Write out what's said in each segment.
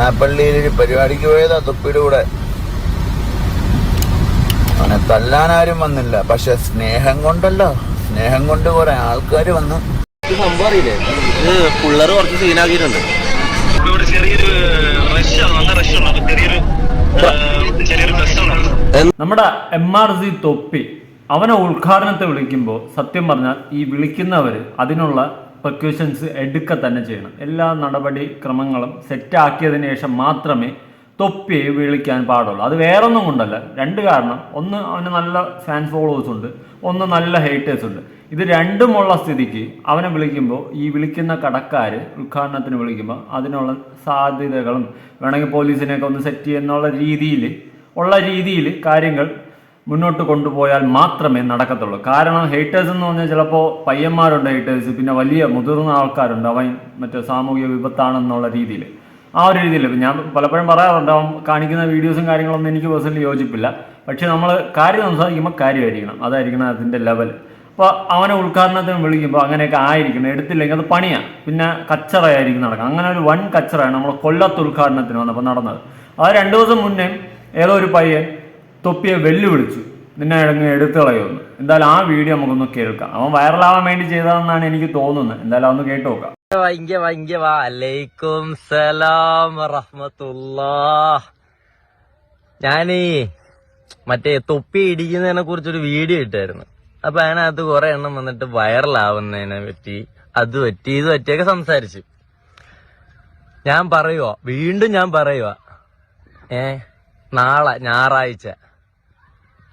കരുനാപ്പള്ളിയിൽ ഒരു പരിപാടിക്ക് പോയതാ തൊപ്പിയുടെ കൂടെ അവനെ തല്ലാനാരും വന്നില്ല. പക്ഷെ സ്നേഹം കൊണ്ടല്ലോ. സ്നേഹം കൊണ്ട് കുറെ ആൾക്കാർ വന്നു. ഇത് സംഭവം അറിയില്ലേ? ഇത് പിള്ളേർ കുറച്ച് സീനാക്കിയിട്ടുണ്ട്. ചെറിയൊരു റഷാണ് നല്ല റഷ് ചെറിയൊരു ചെറിയൊരു നമ്മുടെ എം ആർ സി തൊപ്പി. അവനെ ഉദ്ഘാടനത്തെ വിളിക്കുമ്പോൾ സത്യം പറഞ്ഞാൽ ഈ വിളിക്കുന്നവര് അതിനുള്ള പ്രിക്യൂഷൻസ് എടുക്കുക തന്നെ ചെയ്യണം. എല്ലാ നടപടി ക്രമങ്ങളും സെറ്റാക്കിയതിന് ശേഷം മാത്രമേ തൊപ്പി വിളിക്കാൻ പാടുള്ളൂ. അത് വേറൊന്നും കൊണ്ടല്ല. രണ്ട് കാരണം. ഒന്ന് അവന് നല്ല ഫാൻ ഫോളോവേഴ്സ് ഉണ്ട്. ഒന്ന് നല്ല ഹേറ്റേഴ്സ് ഉണ്ട്. ഇത് രണ്ടുമുള്ള സ്ഥിതിക്ക് അവനെ വിളിക്കുമ്പോൾ ഈ വിളിക്കുന്ന കടക്കാർ ഉദ്ഘാടനത്തിന് വിളിക്കുമ്പോൾ അതിനുള്ള സാധ്യതകളും വേണമെങ്കിൽ പോലീസിനെയൊക്കെ ഒന്ന് സെറ്റ് ചെയ്യുന്നുള്ള രീതിയിൽ ഉള്ള രീതിയിൽ കാര്യങ്ങൾ മുന്നോട്ട് കൊണ്ടുപോയാൽ മാത്രമേ നടക്കത്തുള്ളൂ. കാരണം ഹേറ്റേഴ്സ് എന്ന് പറഞ്ഞാൽ ചിലപ്പോൾ പയ്യന്മാരുണ്ട് ഹേറ്റേഴ്സ് പിന്നെ വലിയ മുതിർന്ന ആൾക്കാരുണ്ട്. അവൻ മറ്റേ സാമൂഹിക വിപത്താണെന്നുള്ള രീതിയിൽ. ആ ഒരു രീതിയിൽ. ഞാൻ പലപ്പോഴും പറയാറുണ്ട് അവൻ കാണിക്കുന്ന വീഡിയോസും കാര്യങ്ങളൊന്നും എനിക്ക് പേഴ്സണലി യോജിപ്പില്ല. പക്ഷേ നമ്മൾ കാര്യം സംസാരിക്കുമ്പോൾ കാര്യമായിരിക്കണം. അതായിരിക്കണം അതിന്റെ ലെവൽ അപ്പോൾ അവനെ ഉദ്ഘാടനത്തിന് വിളിക്കുമ്പോൾ അങ്ങനെയൊക്കെ ആയിരിക്കണം. എടുത്തില്ലെങ്കിൽ അത് പണിയാണ് പിന്നെ കച്ചറയായിരിക്കും നടക്കുക. അങ്ങനെ ഒരു വൻ കച്ചറയാണ് നമ്മൾ കൊല്ലത്ത് ഉദ്ഘാടനത്തിന് വന്നപ്പോൾ നടന്നത്. അത് രണ്ട് ദിവസം മുന്നേ ഏതോ ഒരു പയ്യൻ തൊപ്പിയെ വെല്ലുവിളിച്ചു. നിന്നെ അങ്ങ് എടുത്തു കളയുമെന്ന്. എന്തായാലും ആ വീഡിയോ നമുക്കൊന്ന് കേൾക്കാം. അവൻ വൈറലാവാൻ വേണ്ടി ചെയ്തതെന്നാണ് എനിക്ക് തോന്നുന്നത്. എന്തായാലും ഒന്ന് കേട്ടു നോക്കാം. വലൈക്കും സലാം ഞാനീ മറ്റേ തൊപ്പി ഇടിക്കുന്നതിനെ കുറിച്ചൊരു വീഡിയോ ഇട്ടായിരുന്നു. അപ്പൊ അതിനകത്ത് കുറെ എണ്ണം വന്നിട്ട് വൈറലാവുന്നതിനെ പറ്റി അത് പറ്റി ഇത് പറ്റിയൊക്കെ സംസാരിച്ചു. ഞാൻ പറയുവാ വീണ്ടും ഞാൻ പറയുവാ. ഏ നാളെ ഞായറാഴ്ച.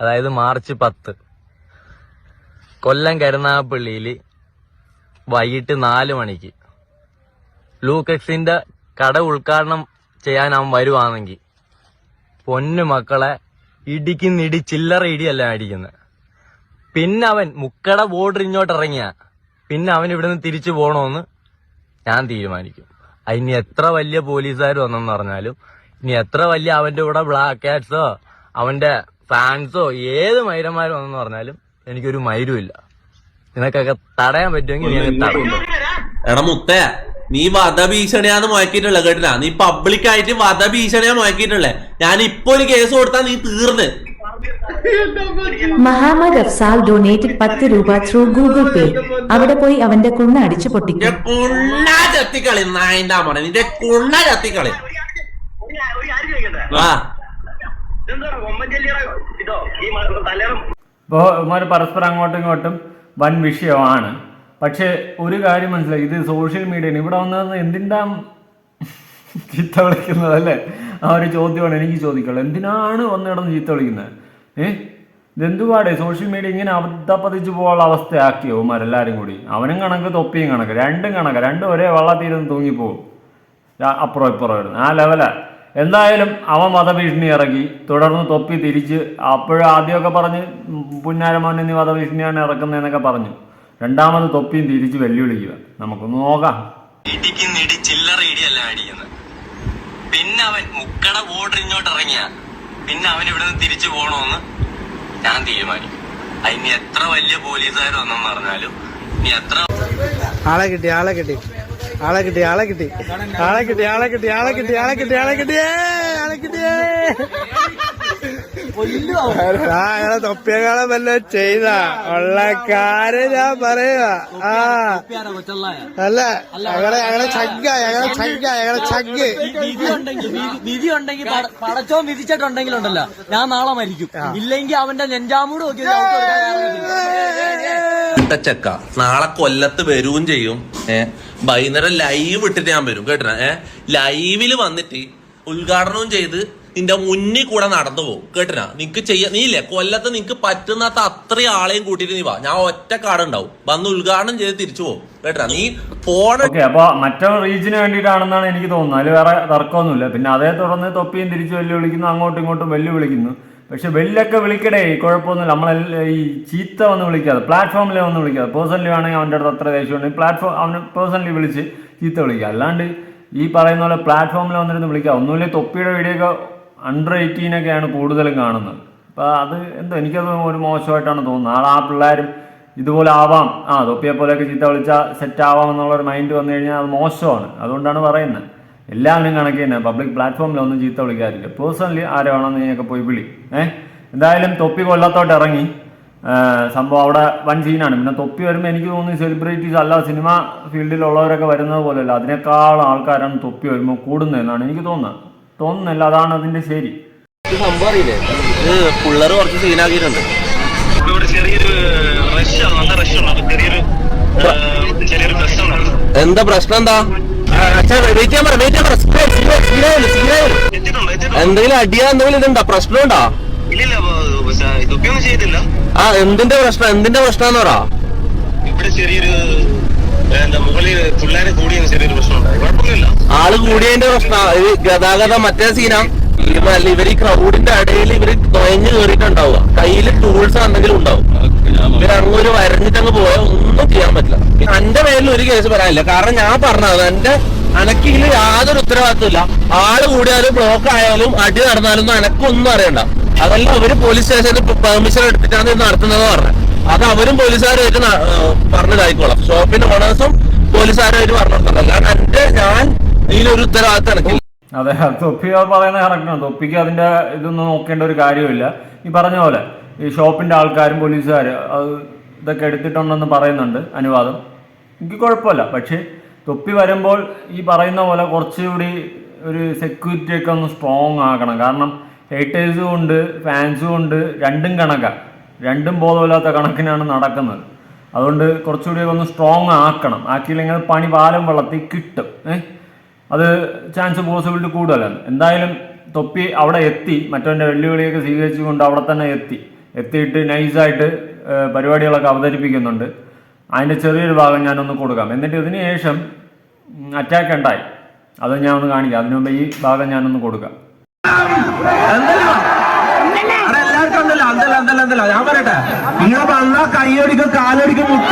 അതായത് മാർച്ച് പത്ത്. കൊല്ലം കരുനാഗപ്പള്ളിയിൽ വൈകിട്ട് നാല് മണിക്ക് ലൂക്കക്സിന്റെ കട ഉദ്ഘാടനം ചെയ്യാൻ അവൻ വരുവാണെങ്കിൽ പൊന്നു മക്കളെ ഇടിക്കുന്നിടി ചില്ലറ ഇടിയല്ല അടിക്കുന്നത് പിന്നെ അവൻ മുക്കട ബോർഡർ ഇങ്ങോട്ട് ഇറങ്ങിയ പിന്നെ അവൻ ഇവിടുന്ന് തിരിച്ചു പോകണമെന്ന് ഞാൻ തീരുമാനിക്കും. അതിന് എത്ര വലിയ പോലീസുകാർ വന്നെന്ന് പറഞ്ഞാലും ഇനി എത്ര വലിയ അവന്റെ കൂടെ ബ്ലാക്ക് ക്യാറ്റ്സോ അവന്റെ ഫാൻസോ ഏത് മൈരന്മാർ വന്നെന്ന് പറഞ്ഞാലും എനിക്കൊരു മൈരും ഇല്ല നിനക്കൊക്കെ തടയാൻ പറ്റുമെങ്കിൽ തടയും എടാ മുത്തേ നീ വധഭീഷണിയാന്ന് മുഴക്കിയിട്ടുള്ള കേട്ടില്ല? നീ പബ്ലിക് ആയിട്ട് വധഭീഷണിയാ മുഴക്കിയിട്ടുള്ളേ? ഞാൻ ഇപ്പൊ ഒരു കേസ് കൊടുത്താ നീ തീർന്ന്. മഹാമദ് അഫ്സാൽ ഡൊനേറ്റഡ് പത്ത് രൂപ ത്രൂ ഗൂഗിൾ പേ അവിടെ പോയി അവന്റെ കുണ്ണ അടിച്ചു നിന്റെ പൊട്ടിക്കും കുണ്ണ ചത്തിക്കളി നായന്റെ മോനെ നിന്റെ കുണ്ണ ചത്തിക്കളി ആ. ഇപ്പോൾ ഇവന്മാർ പരസ്പരം അങ്ങോട്ടും ഇങ്ങോട്ടും വൻ വിഷയമാണ്. പക്ഷേ ഒരു കാര്യം മനസ്സിലായി. ഇത് സോഷ്യൽ മീഡിയയിൽ ഇവിടെ വന്നത് എന്തിന്റെ ചീത്ത വിളിക്കുന്നത് അല്ലേ? ആ ഒരു ചോദ്യമാണ് എനിക്ക് ചോദിക്കുള്ളൂ എന്തിനാണ് വന്ന് കിടന്ന് ചീത്ത വിളിക്കുന്നത്? ഏ? ഇതെന്തുപാടെ സോഷ്യൽ മീഡിയ ഇങ്ങനെ അബദ്ധപ്പതിച്ച് പോകാനുള്ള അവസ്ഥയാക്കിയോ എല്ലാവരും കൂടി? അവനും കണക്ക് തൊപ്പിയും കണക്ക്. രണ്ടും കണക്ക്. രണ്ടും ഒരേ വള്ളത്തിരുന്ന് തൂങ്ങിപ്പോവും. രാ- അപ്പുറം ഇപ്പുറം ആ ലെവല. എന്തായാലും അവൻ വധഭീഷണി ഇറങ്ങി. തുടർന്ന് തൊപ്പി തിരിച്ച് അപ്പോഴും ആദ്യമൊക്കെ പറഞ്ഞ് പുന്നാരമോനെ നീ വധഭീഷണിയാണ് ഇറക്കുന്നതെന്നൊക്കെ പറഞ്ഞു. രണ്ടാമത് തൊപ്പിയും തിരിച്ച് വെല്ലുവിളിക്കുക. നമുക്കൊന്ന് നോക്കാം. ഇടിക്കുന്നിടി ചില്ലറ ഇടിയല്ല അടിക്കുന്നത്. പിന്നെ അവൻ മുക്കട ബോർഡർ ഇങ്ങോട്ട് ഇറങ്ങിയ. പിന്നെ അവൻ ഇവിടുന്ന് തിരിച്ചു പോകണമെന്ന് ഞാൻ തീരുമാനിക്കും. അതിന് എത്ര വലിയ പോലീസുകാർ വന്നെന്ന് പറഞ്ഞാലും ഇനി എത്ര ആളെ കിട്ടി ആളെ കിട്ടി. அழகிட்டி அழகிட்டி. அழகிட்டி அழகிட்டி அழகிட்டி அழகிட்டி அழகிட்டியே அழகிட்டியே ആ ഞങ്ങളെ തൊപ്പിയക്കാളെ വല്ല ചെയ്ത. ഉള്ള കാര്യം ഞാൻ പറയുക ആ. അല്ല ഞങ്ങളെ ഞങ്ങളെ ചഗ്ഗ ഞങ്ങളെ ചഗ്ഗ. ഞങ്ങളെ ചഗ് വിധി ഉണ്ടെങ്കിൽ പടച്ചോ വിധി ഉണ്ടെങ്കിൽ പടച്ചോൻ വിധിച്ചിട്ടുണ്ടെങ്കിൽ ഉണ്ടല്ലോ ഞാൻ നാളെ മരിക്കും. ഇല്ലെങ്കിൽ അവന്റെ നെഞ്ചാമൂട് നോക്കി ചെക്ക നാളെ കൊല്ലത്ത് വരും ചെയ്യും. ഏഹ് വൈകുന്നേരം ലൈവ് ഇട്ടിട്ട് ഞാൻ വരും കേട്ടോ ഏഹ് ലൈവിൽ വന്നിട്ട് ഉദ്ഘാടനവും ചെയ്ത് നിന്റെ മുന്നിൽ കൂടെ നടന്നു പോകും. കേട്ടിനാ? നിനക്ക് ചെയ്യാ ഇല്ലേ കൊല്ലത്ത് നിനക്ക് പറ്റുന്നാത്ത അത്രയും ആളെയും കൂട്ടിയിട്ട് നീ വാ. ഞാൻ ഒറ്റ കാട് ഉണ്ടാവും വന്ന് ഉദ്ഘാടനം ചെയ്ത് തിരിച്ചു പോകും. കേട്ടാ നീ പോണ അപ്പൊ മറ്റൊരു റീജിന് വേണ്ടിട്ടാണെന്നാണ് എനിക്ക് തോന്നുന്നത്. അതിൽ വേറെ തർക്കമൊന്നുമില്ല. പിന്നെ അതേ തുടർന്ന് തൊപ്പിയും തിരിച്ച് വെല്ലുവിളിക്കുന്നു അങ്ങോട്ടും ഇങ്ങോട്ടും വെല്ലുവിളിക്കുന്നു. പക്ഷെ വെല്ലൊക്കെ വിളിക്കടേ കുഴപ്പമൊന്നുമില്ല. നമ്മളെ ഈ ചീത്ത വന്ന് വിളിക്കാതെ പ്ലാറ്റ്ഫോമിലെ വന്ന് വിളിക്കാതെ. പേഴ്സണലി ആണെങ്കിൽ അവന്റെ അടുത്ത് അത്ര ദേഷ്യമുണ്ടെങ്കിൽ പ്ലാറ്റ്ഫോം അവന് പേഴ്സണലി വിളിച്ച് ചീത്ത വിളിക്കുക അല്ലാണ്ട് ഈ പറയുന്ന പോലെ പ്ലാറ്റ്ഫോമിൽ വന്നിരുന്ന് വിളിക്കുക ഒന്നുമില്ലേ തൊപ്പിയുടെ വീഡിയോ ഒക്കെ അണ്ടർ എയ്റ്റീനൊക്കെയാണ് കൂടുതലും കാണുന്നത്. അപ്പോൾ അത് എന്തോ എനിക്കത് ഒരു മോശമായിട്ടാണ് തോന്നുന്നത്. നാളെ ആ പിള്ളേരും ഇതുപോലെ ആവാം. ആ തൊപ്പിയെ പോലെയൊക്കെ ചീത്ത വിളിച്ചാൽ സെറ്റ് ആവാം എന്നുള്ള ഒരു മൈൻഡ് വന്നു കഴിഞ്ഞാൽ അത് മോശമാണ്. അതുകൊണ്ടാണ് പറയുന്നത്. എല്ലാവരും കണക്ക് തന്നെ. പബ്ലിക് പ്ലാറ്റ്ഫോമിലൊന്നും ചീത്ത വിളിക്കാറില്ല. പേഴ്സണലി ആരെ വേണമെന്ന് പോയി വിളി. ഏഹ് എന്തായാലും തൊപ്പി കൊല്ലത്തോട്ട് ഇറങ്ങി. സംഭവം അവിടെ വൻ സീനാണ് പിന്നെ തൊപ്പി വരുമ്പോൾ എനിക്ക് തോന്നുന്നു സെലിബ്രിറ്റീസ് അല്ല സിനിമ ഫീൽഡിലുള്ളവരൊക്കെ വരുന്നത് പോലെയല്ല. അതിനേക്കാളും ആൾക്കാരാണ് തൊപ്പി വരുമ്പോൾ കൂടുന്നതെന്നാണ് എനിക്ക് തോന്നുന്നത്. തോന്നുന്നില്ല അതാണ് അതിന്റെ ശരി. സംഭവം അറിയില്ലേ? ഇത് പിള്ളേർ കുറച്ച് സീനാക്കിയിട്ടുണ്ട് ഇവിടെ ചെറിയൊരു റഷ് നല്ല റഷ് ഉണ്ട് അപ്പൊ ചെറിയൊരു ചെറിയൊരു പ്രശ്നം എന്താ പ്രശ്നം എന്താ? എന്തെങ്കിലും അടിയാ എന്തെങ്കിലും ഇതുണ്ടോ? പ്രശ്നമുണ്ടോ? ആ എന്തിന്റെ പ്രശ്നം? എന്തിന്റെ പ്രശ്നം എന്ന് പറ. ഇവിടെ ചെറിയൊരു ആൾ കൂടിയതിന്റെ പ്രശ്ന ഇത് ഗതാഗതം മറ്റേ സീനാ. ഇവർ ഈ ക്രൗഡിന്റെ ഇടയിൽ ഇവർ തൊയഞ്ഞു കയറിയിട്ടുണ്ടാവുക കയ്യിൽ ടൂൾസ് എന്തെങ്കിലും ഉണ്ടാവും. ഇവർ അങ്ങ് ഒരു വരഞ്ഞിട്ടങ്ങ് പോയാൽ ഒന്നും ചെയ്യാൻ പറ്റില്ല. എന്റെ പേരിൽ ഒരു കേസ് പറയാനില്ല. കാരണം ഞാൻ പറഞ്ഞത് എന്റെ അനക്കിൽ യാതൊരു ഉത്തരവാദിത്വമില്ല ആൾ കൂടിയാലും ബ്ലോക്ക് ആയാലും അടി നടന്നാലും അനക്കൊന്നും അറിയണ്ട. അതല്ല ഇവർ പോലീസ് സ്റ്റേഷനിൽ പെർമിഷൻ എടുത്തിട്ടാണ് ഇത് നടത്തുന്നത് പറഞ്ഞത്. അത് അവരും പോലീസുകാരുമായിട്ട് പറഞ്ഞതായിക്കോളാം ഷോപ്പിന്റെ ഓണേഴ്സും പോലീസുകാരുമായിട്ട് പറഞ്ഞിട്ടുണ്ട് കാരണം എന്റെ ഞാൻ ഇതിലൊരു ഉത്തരവാദിത്തം എനിക്കില്ല അതെ തൊപ്പി പറയുന്നത് കറക്റ്റാണ് തൊപ്പിക്ക് അതിന്റെ ഇതൊന്നും നോക്കേണ്ട ഒരു കാര്യമില്ല ഈ പറഞ്ഞ പോലെ ഈ ഷോപ്പിന്റെ ആൾക്കാരും പോലീസുകാരും ഇതൊക്കെ എടുത്തിട്ടുണ്ടെന്ന് പറയുന്നുണ്ട് അനുവാദം. എനിക്ക് കുഴപ്പമില്ല. പക്ഷേ തൊപ്പി വരുമ്പോൾ ഈ പറയുന്ന പോലെ കുറച്ചുകൂടി ഒരു സെക്യൂരിറ്റി ഒക്കെ ഒന്ന് സ്ട്രോങ് ആക്കണം കാരണം ഹേറ്റേഴ്സും ഉണ്ട് ഫാൻസും ഉണ്ട് രണ്ടും കണക്കാണ് രണ്ടും ബോധമില്ലാത്ത കണക്കിനാണ് നടക്കുന്നത്. അതുകൊണ്ട് കുറച്ചുകൂടി ഒന്ന് സ്ട്രോങ് ആക്കണം. ആക്കിയില്ലെങ്കിൽ പണി പാലം വെള്ളത്തിൽ കിട്ടും. ഏഹ് അത് ചാൻസ് പോസിബിലിറ്റി കൂടുതലാണ്. എന്തായാലും തൊപ്പി അവിടെ എത്തി. മറ്റവന്റെ വെല്ലുവിളിയൊക്കെ സ്വീകരിച്ചുകൊണ്ട് അവിടെ തന്നെ എത്തി. എത്തിയിട്ട് നൈസായിട്ട് പരിപാടികളൊക്കെ അവതരിപ്പിക്കുന്നുണ്ട്. അതിന്റെ ചെറിയൊരു ഭാഗം ഞാനൊന്ന് കൊടുക്കാം. എന്നിട്ട് ഇതിന് ശേഷം അറ്റാക്ക് ഉണ്ടായി. അത് ഞാൻ ഒന്ന് കാണിക്കാം അതിനുമുമ്പ് ഈ ഭാഗം ഞാനൊന്ന് കൊടുക്കാം എല്ലാവർക്കും ഉണ്ടല്ലോ എന്തല്ല എന്തല്ല എന്തല്ല ഞാൻ പറയട്ടെ നിങ്ങൾ വന്ന കൈയടിക്കും കാലടിക്കും മുട്ട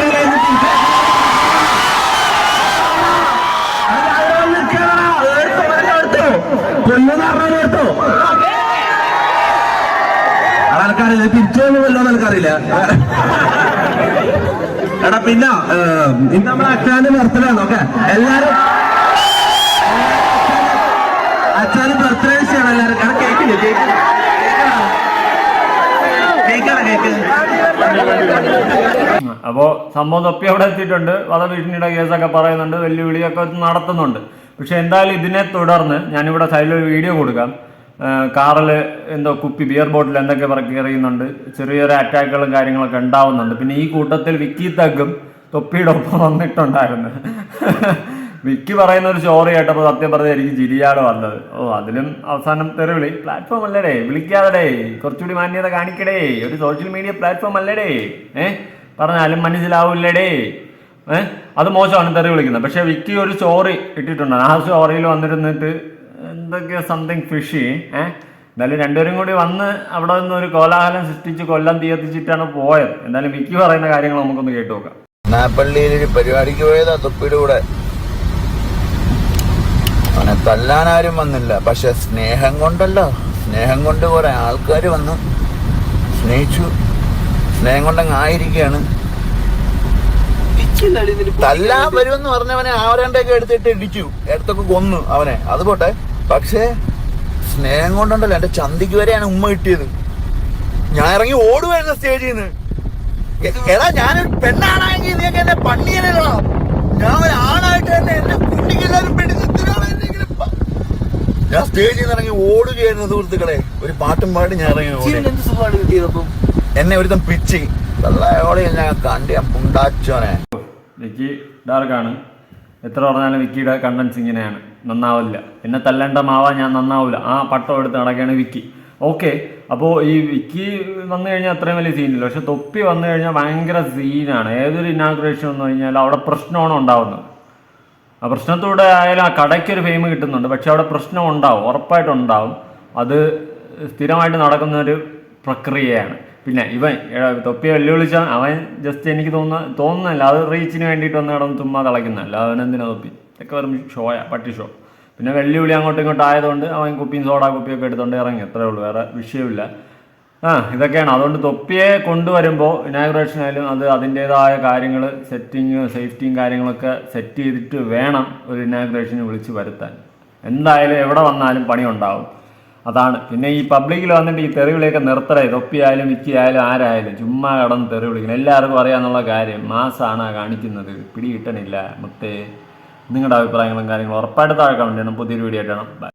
കൊല്ലുന്ന എനിക്കറിയില്ല. എടാ പിന്നെ ഇന്ന് നമ്മൾ അച്ഛാന്റെ ബർത്ത്ഡേ ആണ് ഓക്കെ? എല്ലാരും അച്ഛാന്റെ ബർത്ത്ഡേ ആണ് എല്ലാരും. കേക്കില്ലേ കേക്കില്ലേ? അപ്പോൾ സംഭവം തൊപ്പി അവിടെ എത്തിയിട്ടുണ്ട്. വധഭീഷണിയുടെ കേസൊക്കെ പറയുന്നുണ്ട്. വെല്ലുവിളിയൊക്കെ നടത്തുന്നുണ്ട്. പക്ഷെ എന്തായാലും ഇതിനെ തുടർന്ന് ഞാനിവിടെ ഒരു വീഡിയോ കൊടുക്കാം. കാറിൽ എന്തോ കുപ്പി ബിയർ ബോട്ടിൽ എന്തൊക്കെ പറക്കി എറിയുന്നുണ്ട് ചെറിയ ചെറിയ അറ്റാക്കുകളും കാര്യങ്ങളൊക്കെ ഉണ്ടാവുന്നുണ്ട്. പിന്നെ ഈ കൂട്ടത്തിൽ വിക്കി തഗ്ഗും തൊപ്പിയുടെ ഒപ്പം വന്നിട്ടുണ്ടായിരുന്നു. വിക്കി പറയുന്ന ഒരു സ്റ്റോറി കേട്ടപ്പോൾ സത്യം പറഞ്ഞ എനിക്ക് വന്നത്. ഓ അതിലും അവസാനം തെരുവിളി പ്ലാറ്റ്ഫോം അല്ലേടേ? വിളിക്കാതെ കുറച്ചുകൂടി മാന്യത കാണിക്കടേ. ഒരു സോഷ്യൽ മീഡിയ പ്ലാറ്റ്ഫോം അല്ലേടേ? ഏ? പറഞ്ഞാലും മനസ്സിലാവില്ലടേ. ഏഹ് അത് മോശമാണ് തെറി വിളിക്കുന്നത്. പക്ഷെ വിക്കി ഒരു സ്റ്റോറി ഇട്ടിട്ടുണ്ട്. ആ സ്റ്റോറിയിൽ വന്നിരുന്നിട്ട് എന്തൊക്കെയോ സംതിങ് ഫിഷി. ഏഹ് എന്നാലും രണ്ടുപേരും കൂടി വന്ന് അവിടെ നിന്ന് ഒരു കോലാഹലം സൃഷ്ടിച്ച് കൊല്ലം തീയത്തിച്ചിട്ടാണ് പോയത്. എന്തായാലും വിക്കി പറയുന്ന കാര്യങ്ങൾ നമുക്കൊന്ന് കേട്ടു നോക്കാം. നാപ്പള്ളിയിൽ ഒരു പരിപാടിക്ക് പോയതാ തൊപ്പിയുടെ കൂടെ. അവനെ തല്ലാനാരും വന്നില്ല. പക്ഷെ സ്നേഹം കൊണ്ടല്ലോ. സ്നേഹം കൊണ്ട് കുറെ ആൾക്കാർ വന്ന്. സ്നേഹിച്ചു. സ്നേഹം കൊണ്ടങ്ങ് ആയിരിക്കുകയാണ്. തല്ലാൻ വരുമെന്ന് പറഞ്ഞവനെ ആവരണ്ടൊക്കെ എടുത്തിട്ട് ഇടിച്ചു. എടുത്തൊക്കെ കൊന്നു അവനെ. അത് പോട്ടെ. പക്ഷേ സ്നേഹം കൊണ്ടുണ്ടല്ലോ. എന്റെ ചന്തിക്ക് വരെയാണ് ഉമ്മ കിട്ടിയത്. ഞാൻ ഇറങ്ങി ഓടുവായിരുന്നു സ്റ്റേജിൽ നിന്ന് എടാ ഞാനൊരു പെണ്ണാണെങ്കിൽ നിങ്ങൾക്ക് എന്നെ പണ്ണിയനല്ലോ ഞാൻ ഒരു ആണായിട്ട് തന്നെ എന്നെ പ- ഞാൻ സ്റ്റേജിൽ നിന്ന് ഇറങ്ങി ഓടുകയായിരുന്നു സുഹൃത്തുക്കളെ. ഒരു പാട്ടും പാടി ഞാൻ ഇറങ്ങി ഓടി. എന്നെ ഒരുത്തം പിച്ചി വെള്ളയോടെ ഞാൻ കണ്ട് ഞാൻ പുണ്ടാച്ചോനെ. വിക്കി ഡാർക്കാണ് എത്ര പറഞ്ഞാലും വിക്കിയുടെ കണ്ടൻസ് ഇങ്ങനെയാണ് നന്നാവില്ല. എന്നെ തല്ലേണ്ട മാവാ ഞാൻ നന്നാവില്ല ആ പട്ടം എടുത്ത് നടക്കുകയാണ് വിക്കി. ഓക്കെ അപ്പോൾ ഈ വിക്കി വന്നു കഴിഞ്ഞാൽ അത്രയും വലിയ സീനില്ല പക്ഷെ തൊപ്പി വന്നു കഴിഞ്ഞാൽ ഭയങ്കര സീനാണ് ഏതൊരു ഇനാഗ്രേഷൻ വന്നു കഴിഞ്ഞാൽ അവിടെ പ്രശ്നമാണ് ഉണ്ടാവുന്നത്. ആ പ്രശ്നത്തോടെ ആയാലും ആ കടയ്ക്കൊരു ഫെയിം കിട്ടുന്നുണ്ട്. പക്ഷെ അവിടെ പ്രശ്നം ഉണ്ടാവും. ഉറപ്പായിട്ടുണ്ടാവും അത് സ്ഥിരമായിട്ട് നടക്കുന്ന ഒരു പ്രക്രിയയാണ്. പിന്നെ ഇവൻ തൊപ്പി വെല്ലുവിളിച്ച അവൻ ജസ്റ്റ് എനിക്ക് തോന്നുന്ന തോന്നുന്നല്ല അത് റീച്ചിന് വേണ്ടിയിട്ട് വന്ന് കിടന്ന് ചുമ്മാ തളയ്ക്കുന്നല്ല അവൻ എന്തിനാ തൊപ്പി? ഇതൊക്കെ വെറും ഷോയാ പട്ടി ഷോ പിന്നെ വെല്ലുവിളി അങ്ങോട്ടും ഇങ്ങോട്ടും ആയതുകൊണ്ട് അവൻ കുപ്പിയും സോഡ കുപ്പിയൊക്കെ എടുത്തുകൊണ്ട് ഇറങ്ങി. അത്രേ ഉള്ളൂ വേറെ വിഷയമില്ല. ആ ഇതൊക്കെയാണ്. അതുകൊണ്ട് തൊപ്പിയെ കൊണ്ടുവരുമ്പോൾ ഇനാഗ്രേഷൻ ആയാലും അത് അതിന്റേതായ കാര്യങ്ങൾ സെറ്റിങ് സേഫ്റ്റിയും കാര്യങ്ങളൊക്കെ സെറ്റ് ചെയ്തിട്ട് വേണം ഒരു ഇനാഗ്രേഷന് വിളിച്ച് വരുത്താൻ. എന്തായാലും എവിടെ വന്നാലും പണി ഉണ്ടാവും അതാണ്. പിന്നെ ഈ പബ്ലിക്കിൽ വന്നിട്ട് ഈ തെറിവിളിയൊക്കെ നിർത്തറേ തൊപ്പിയായാലും മിക്കിയായാലും ആരായാലും ചുമ്മാ കടന്ന് തെറി വിളിക്കണം എല്ലാവർക്കും അറിയാമെന്നുള്ള കാര്യം മാസാണ് കാണിക്കുന്നത്. പിടി കിട്ടണില്ല മുത്തേ. നിങ്ങളുടെ അഭിപ്രായങ്ങളും കാര്യങ്ങളും ഉറപ്പായിട്ട് താഴെ കമന്റ് ചെയ്യണം. പുതിയൊരു വീഡിയോ ആയിട്ടാണ്